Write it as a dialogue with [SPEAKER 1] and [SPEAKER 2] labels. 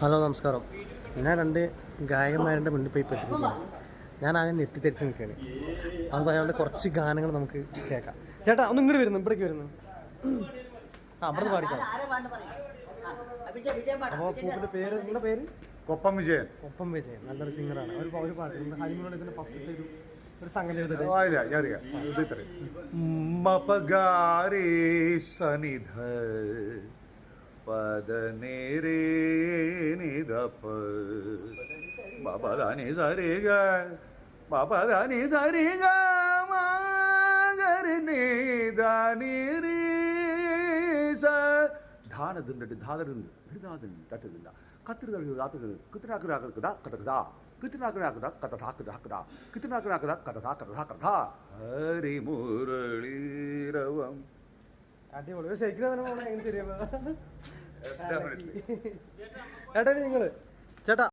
[SPEAKER 1] Hello നമസ്കാരം. ഞാൻ രണ്ട് ഗായകന്മാരുടെ മുന്നിൽ പോയി പെട്ടിരിക്കുകയാണ് ഞാൻ ആകെ ഞെട്ടിത്തെരിച്ച് നിൽക്കുകയാണ്. അപ്പോൾ അയാളുടെ കുറച്ച് ഗാനങ്ങൾ നമുക്ക് കേൾക്കാം. ചേട്ടാ ഒന്ന് ഇങ്ങോട്ട് വരുന്നു ഇവിടേക്ക് വരുന്നു. ആ അവിടെ പാടിക്കാം. അപ്പോൾ പൂപ്പിന്റെ പേര് നിങ്ങളുടെ പേര്?
[SPEAKER 2] കൊപ്പം വിജയൻ.
[SPEAKER 1] കൊപ്പം വിജയൻ നല്ലൊരു സിംഗറാണ്. ഒരു ഒരു പാട്ട് ഹരിമുള്ള ഇതിന്റെ ഫസ്റ്റത്തെ ഒരു ഒരു സംഗതി
[SPEAKER 2] பதநேரே நிதப்பு. பாபாதானி சரிக பாபாதானி சரிக மாகர் நீதானி ரீச தான திண்டு தாதருந்து திருதாதன் தத்துருந்தா கத்திருதல் ராத்திரி கித்திராக்கிறாக இருக்குதா கதக்குதா கித்தினாக்கடாக்குதா கதை தாக்குதா கதா கித்தினாக்கடாக்குதா கதை தாக்கதா கதா ஹரி முரளீரவம்
[SPEAKER 1] അടിപൊളി. ശരിക്കും എങ്ങനെ ശരിയാവുക ചേട്ടാ നിങ്ങൾ. ചേട്ടാ